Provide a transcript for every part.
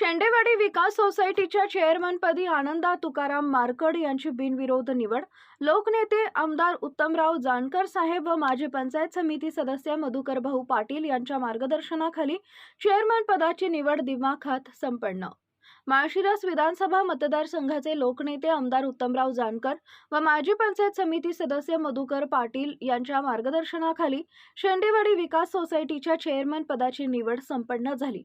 शेंडेवाडी विकास सोसायटीच्या चेअरमनपदी आनंदा तुकाराम मारकड यांची बिनविरोध निवड. लोकनेते आमदार उत्तमराव जानकर साहेब व माजी पंचायत समिती सदस्य मधुकर भाऊ पाटील यांच्या मार्गदर्शनाखाली चेअरमन पदाची निवड दिमाखात संपन्न. माळशिरस विधानसभा मतदारसंघाचे लोकनेते आमदार उत्तमराव जानकर व माजी पंचायत समिती सदस्य मधुकर पाटील यांच्या मार्गदर्शनाखाली शेंडेवाडी विकास सोसायटीच्या चेअरमन पदाची निवड संपन्न झाली.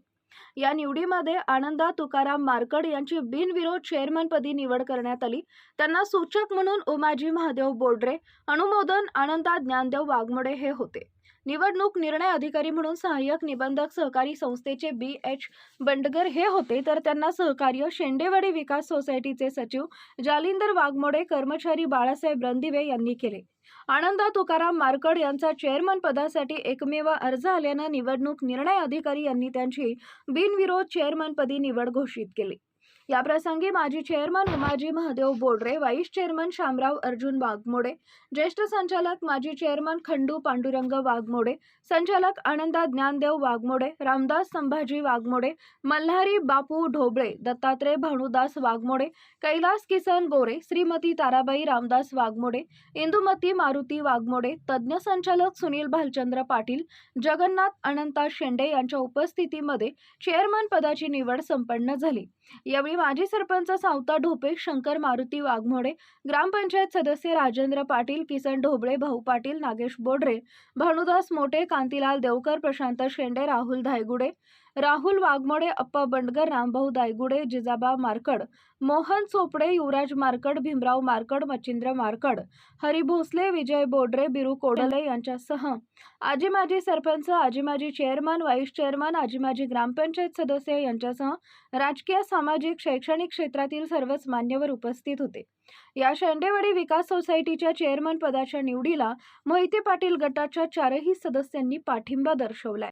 या निवडीमध्ये आनंदा तुकाराम मारकड यांची बिनविरोध चेअरमनपदी निवड करण्यात आली. त्यांना सूचक म्हणून उमाजी महादेव बोडरे अनुमोदन आनंदा ज्ञानदेव वाघमोडे हे होते. निवडणूक निर्णय अधिकारी म्हणून सहाय्यक निबंधक सहकारी संस्थेचे बी. एच. बंडगर हे होते. तर त्यांना सहकार्य शेंडेवाडी विकास सोसायटीचे सचिव जालिंदर वाघमोडे कर्मचारी बाळासाहेब रणदिवे यांनी केले. आनंदा तुकाराम मारकड यांचा चेअरमन पदासाठी एकमेव अर्ज आल्यानं निवडणूक निर्णय अधिकारी यांनी त्यांची बिनविरोध चेअरमनपदी निवड घोषित केली. याप्रसंगी माजी chairman Umaji Mahadev Bodre vice chairman Shamrao Arjun Waghmode ज्येष्ठ संचालक माजी चेअरमन खंडू पांडुरंग वाघमोडे संचालक आनंदा ज्ञानदेव वाघमोडे रामदास संभाजी वाघमोडे मल्हारी बापू ढोबळे दत्तात्रय भानुदास वाघमोडे कैलास किसन गोरे श्रीमती ताराबाई रामदास वाघमोडे इंदुमती मारुती वाघमोडे तज्ज्ञ संचालक सुनील भालचंद्र पाटील जगन्नाथ अनंता शेंडे यांच्या उपस्थितीमध्ये चेअरमन पदाची निवड संपन्न झाली. यावेळी माजी सरपंच सावता ढोपे शंकर मारुती वाघमोडे ग्रामपंचायत सदस्य राजेंद्र पाटील किसन ढोबळे भाऊ पाटील नागेश बोडरे भानुदास मोटे कांतीलाल देवकर प्रशांत शेंडे राहुल धायगुडे राहुल वाघमोडे अप्पा बंडगर रामभाऊ दायगुडे जिजाबा मारकड मोहन चोपडे युवराज मारकड भीमराव मारकड मच्छिंद्र मारकड हरी भोसले विजय बोडरे बिरू कोडले यांच्यासह आजी माजी सरपंच आजी माजी चेअरमन व्हाईस चेअरमन आजी माजी ग्रामपंचायत सदस्य यांच्यासह राजकीय सामाजिक शैक्षणिक क्षेत्रातील सर्वच मान्यवर उपस्थित होते. या शेंडेवाडी विकास सोसायटीच्या चेअरमन पदाच्या निवडीला मोहिते पाटील गटाच्या चारही सदस्यांनी पाठिंबा दर्शवलाय.